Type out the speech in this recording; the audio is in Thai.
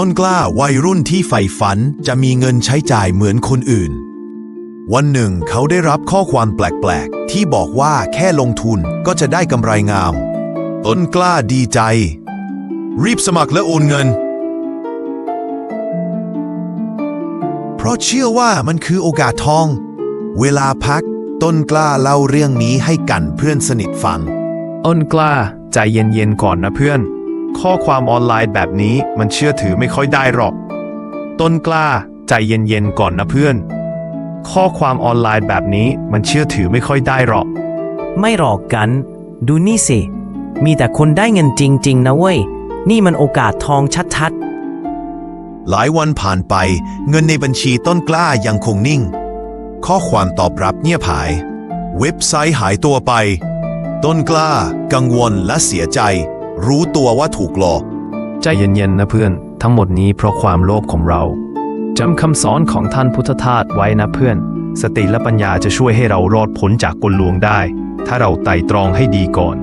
ต้นกล้าวัยรุ่นที่ใฝ่ฝันจะมีเงินใช้จ่ายเหมือนคนอื่น วันหนึ่งเขาได้รับข้อความแปลกๆ ที่บอกว่าแค่ลงทุนก็จะได้กำไรงาม ต้นกล้าดีใจ รีบสมัครและโอนเงิน เพราะเชื่อว่ามันคือโอกาสทอง เวลาพัก ต้นกล้าเล่าเรื่องนี้ให้กันเพื่อนสนิทฟัง ต้นกล้าใจเย็นๆก่อนนะเพื่อน ข้อความออนไลน์แบบนี้มันเชื่อถือไม่ค่อยได้หรอก ต้นกล้า ใจเย็นๆก่อนนะเพื่อน ข้อความออนไลน์แบบนี้มันเชื่อถือไม่ค่อยได้หรอก ไม่หรอกกัน ดูนี่สิ มีแต่คนได้เงินจริง ๆ นะเว้ย นี่มันโอกาสทองชัดหลายวันผ่านไป เงินในบัญชีต้นกล้ายังคงนิ่ง ข้อความตอบรับเงียบหาย เว็บไซต์หายตัวไป ต้นกล้า กังวลและเสียใจ รู้ตัวว่าถูกหลอก ใจเย็นๆนะเพื่อน ทั้งหมดนี้เพราะความโลภของเราจำคำสอนของท่านพุทธทาสไว้นะเพื่อน สติและปัญญาจะช่วยให้เรารอดพ้นจากกลลวงได้ ถ้าเราไต่ตรองให้ดีก่อน